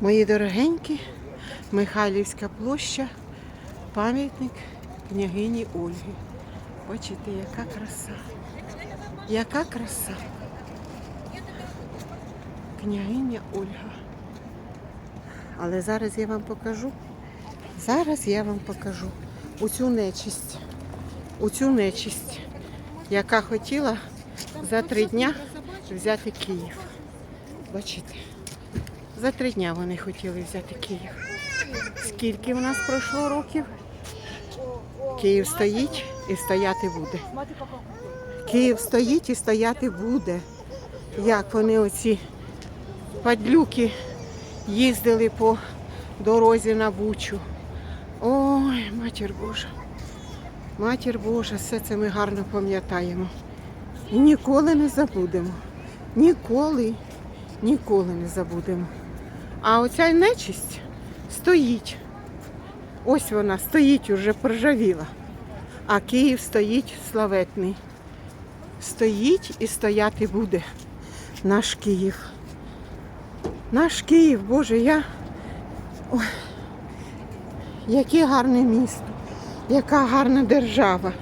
Мої дорогенькі, Михайлівська площа, пам'ятник княгині Ольги. Бачите, яка краса. Яка краса. Княгиня Ольга. Але зараз я вам покажу. Зараз я вам покажу оцю нечисть. Оцю нечисть, яка хотіла за три дня взяти Київ. Бачите? За три дня вони хотіли взяти Київ. Скільки в нас пройшло років? Київ стоїть і стояти буде. Київ стоїть і стояти буде. Як вони оці падлюки їздили по дорозі на Бучу. Ой, матір Божа. Матір Божа, все це ми гарно пам'ятаємо. І ніколи не забудемо. Ніколи, ніколи не забудемо. А оця нечисть стоїть. Ось вона стоїть уже проржавіла. А Київ стоїть славетний. Стоїть і стояти буде наш Київ. Наш Київ, Боже, я. Ой, яке гарне місто, яка гарна держава.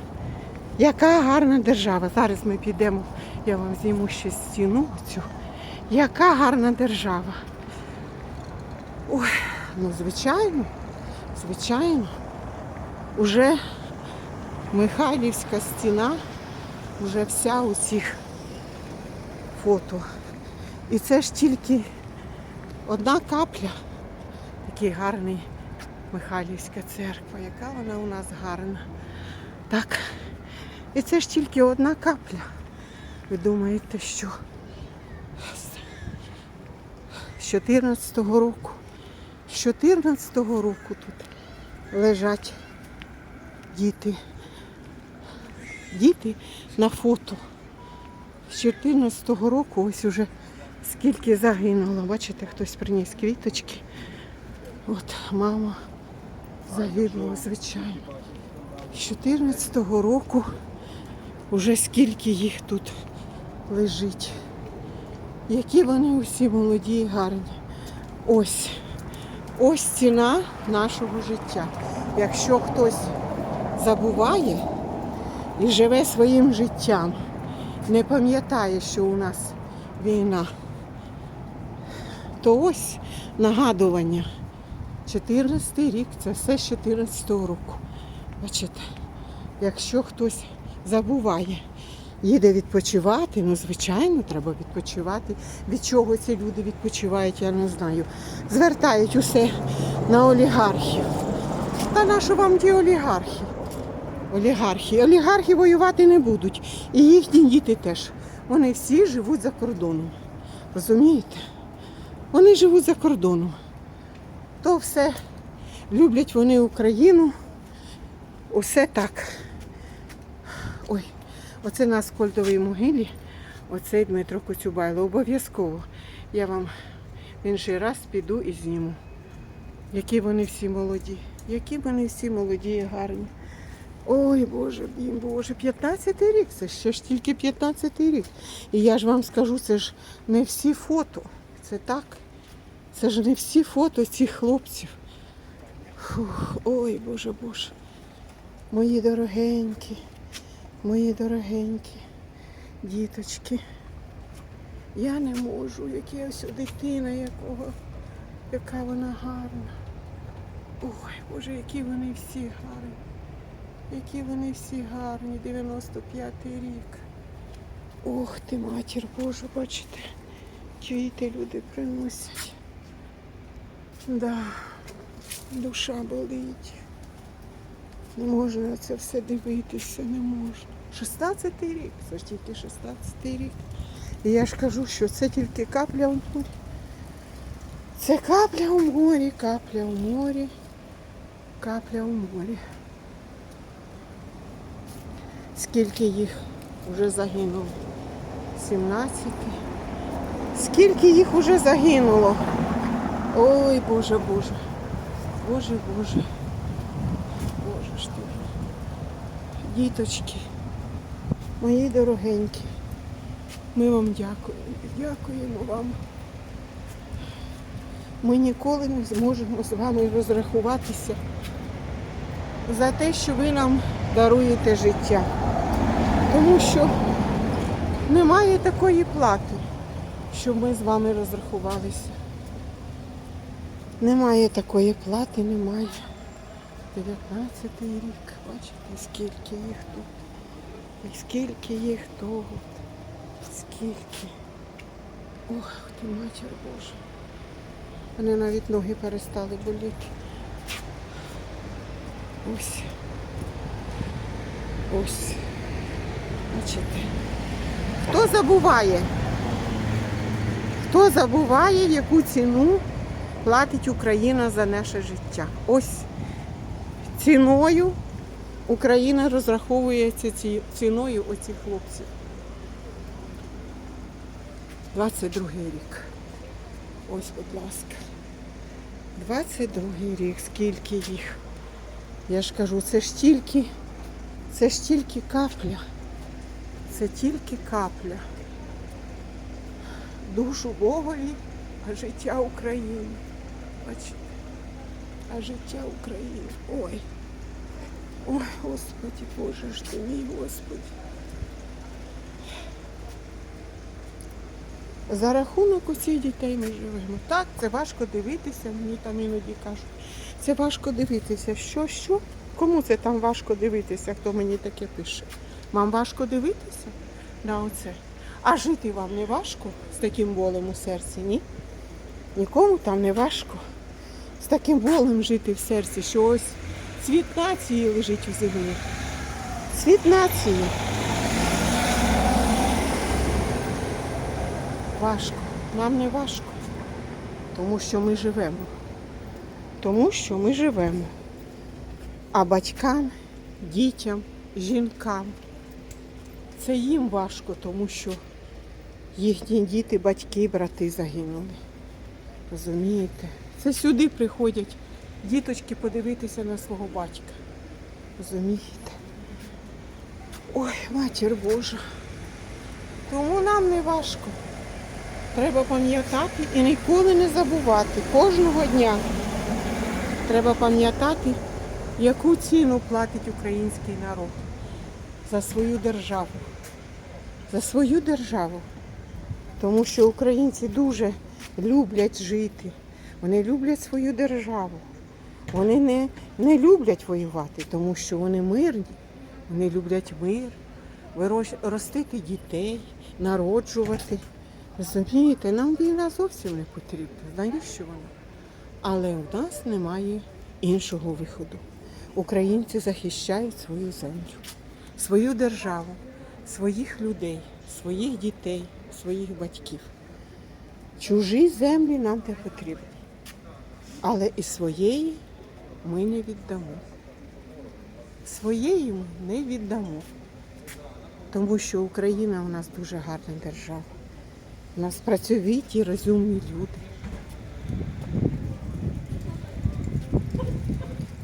Яка гарна держава. Зараз ми підемо, я вам зніму ще стіну цю. Яка гарна держава. Ой, ну звичайно, звичайно. Уже Михайлівська стіна, вже вся у цих фото. І це ж тільки одна капля. Такий гарний Михайлівська церква. Яка вона у нас гарна. Так. І це ж тільки одна капля. Ви думаєте, що з 14-го року, з 14-го року тут лежать діти. Діти на фото. З 14-го року ось уже скільки загинуло. Бачите, хтось приніс квіточки. От мама загинула, звичайно. З 14-го року уже скільки їх тут лежить. Які вони усі молоді і гарні. Ось. Ось ціна нашого життя. Якщо хтось забуває і живе своїм життям, не пам'ятає, що у нас війна, то ось нагадування. 14 рік це все з 14 року. Бачите, якщо хтось забуває, їде відпочивати, ну звичайно, треба відпочивати. Від чого ці люди відпочивають, я не знаю. Звертають усе на олігархів. Та на що вам ті олігархи? Олігархи. Олігархи воювати не будуть. І їхні діти теж. Вони всі живуть за кордоном. Розумієте? Вони живуть за кордоном. То все люблять вони Україну. Усе так. Ой, оце на Аскольдовій могилі, оцей Дмитро Коцюбайло. Обов'язково. Я вам в інший раз піду і зніму. Які вони всі молоді. Які вони всі молоді і гарні. Ой, Боже, мій Боже, 15-й рік, це ще ж тільки 15-й рік. І я ж вам скажу, це ж не всі фото. Це так. Це ж не всі фото цих хлопців. Фух, ой, Боже, Боже. Мої дорогенькі, мої дорогенькі діточки. Я не можу, як я ось дитина, якого, яка вона гарна. Ой, Боже, які вони всі гарні. Які вони всі гарні, 95-й рік. Ох ти, матір Божа, бачите, квіти люди приносять. Да, душа болить. Не можна на це все дивитися, не можна. 16-й рік, це ж тільки 16-й рік. І я ж кажу, що це тільки капля у морі. Це капля у морі, капля у морі, капля у морі. Скільки їх вже загинуло? 17. Скільки їх вже загинуло? Ой, Боже, Боже. Боже, Боже. Боже ж ти. Діточки, мої дорогенькі, ми вам дякуємо. Дякуємо вам ми ніколи не зможемо з вами розрахуватися за те, що ви нам даруєте життя. Тому що немає такої плати, щоб ми з вами розрахувалися. Немає такої плати, немає. 19 рік, бачите, скільки їх тут. І скільки їх тут. Скільки. Ох, ти матір Божа. Вони навіть ноги перестали боліти. Ось. Ось. Бачите. Хто забуває? Хто забуває, яку ціну платить Україна за наше життя? Ось ціною Україна розраховується ці- ціною оцих хлопців. 22 рік. Ось, будь ласка. 22 рік, скільки їх. Я ж кажу, це ж тільки, це ж тільки капля. Це тільки капля. Душу Богові, а життя України. Бачите? А життя України. Ой. Ой, Господи, Боже ж ти мій Господи. За рахунок усіх дітей ми живемо. Так, це важко дивитися, мені там іноді кажуть. Це важко дивитися. Що, що? Кому це там важко дивитися, хто мені таке пише? Вам важко дивитися на оце? А жити вам не важко з таким болем у серці, ні? Нікому там не важко. З таким болем жити в серці, що ось цвіт нації лежить у землі. Цвіт нації. Важко. Нам не важко. Тому що ми живемо. Тому що ми живемо. А батькам, дітям, жінкам це їм важко, тому що їхні діти, батьки, брати загинули. Розумієте? Це сюди приходять діточки подивитися на свого батька. Розумієте? Ой, матір Божа. Тому нам не важко. Треба пам'ятати і ніколи не забувати. Кожного дня треба пам'ятати, яку ціну платить український народ за свою державу. За свою державу. Тому що українці дуже люблять жити. Вони люблять свою державу. Вони не, не люблять воювати, тому що вони мирні. Вони люблять мир, ростити дітей, народжувати. Розумієте, нам війна зовсім не потрібна. Навіщо вона? Але у нас немає іншого виходу. Українці захищають свою землю, свою державу, своїх людей, своїх дітей, своїх батьків. Чужі землі нам не потрібні. Але і своєї ми не віддамо. Своєї ми не віддамо. Тому що Україна у нас дуже гарна держава. У нас працьовиті, розумні люди.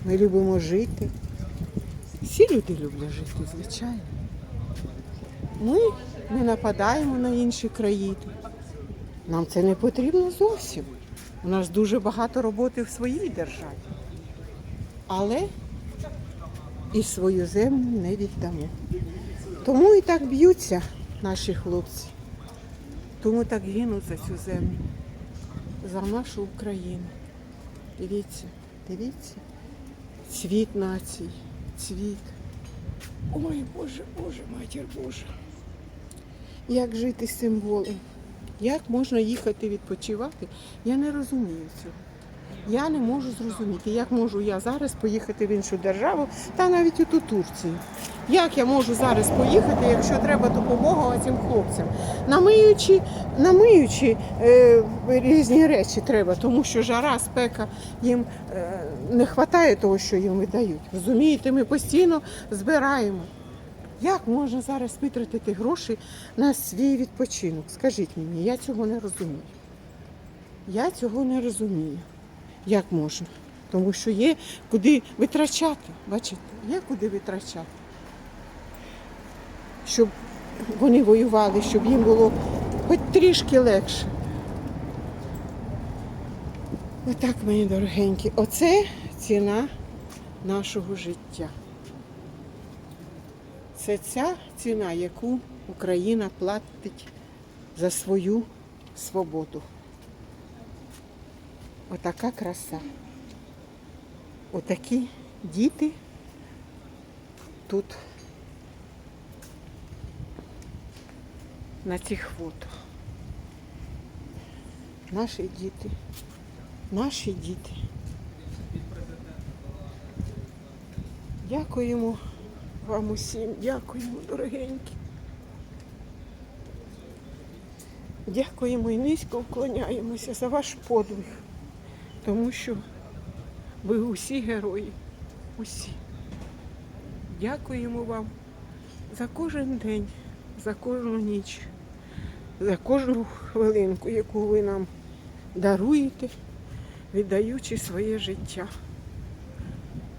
Ми любимо жити. Всі люди люблять жити, звичайно. Ми не нападаємо на інші країни. Нам це не потрібно зовсім. У нас дуже багато роботи в своїй державі. Але і свою землю не віддамо. Тому і так б'ються наші хлопці. Тому так гинуть за цю землю, за нашу Україну. Дивіться, дивіться. Цвіт націй, цвіт. Ой, Боже, Боже, матір Божа. Як жити з цим болем? Як можна їхати відпочивати? Я не розумію цього. Я не можу зрозуміти, як можу я зараз поїхати в іншу державу та навіть у ту Турцію. Як я можу зараз поїхати, якщо треба допомога цим хлопцям? Намиючи, намиючи е, різні речі треба, тому що жара, спека їм е, не вистачає того, що їм видають. Розумієте, ми постійно збираємо. Як можна зараз витратити гроші на свій відпочинок? Скажіть мені, я цього не розумію. Я цього не розумію. Як можна? Тому що є куди витрачати. Бачите, є куди витрачати. Щоб вони воювали, щоб їм було хоч трішки легше. Отак, мої дорогенькі, оце ціна нашого життя. Це ця ціна, яку Україна платить за свою свободу. Отака краса. Отакі діти тут на цих фото. Наші діти. Наші діти. Дякуємо вам усім, дякуємо, дорогенькі. Дякуємо і низько вклоняємося за ваш подвиг, тому що ви усі герої, усі. Дякуємо вам за кожен день, за кожну ніч, за кожну хвилинку, яку ви нам даруєте, віддаючи своє життя.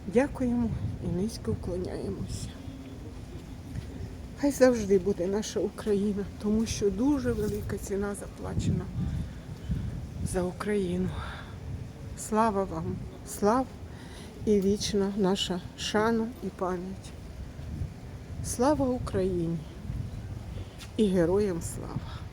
Дякуємо і низько вклоняємося. Хай завжди буде наша Україна, тому що дуже велика ціна заплачена за Україну. Слава вам, слав і вічна наша шана і пам'ять. Слава Україні і героям слава!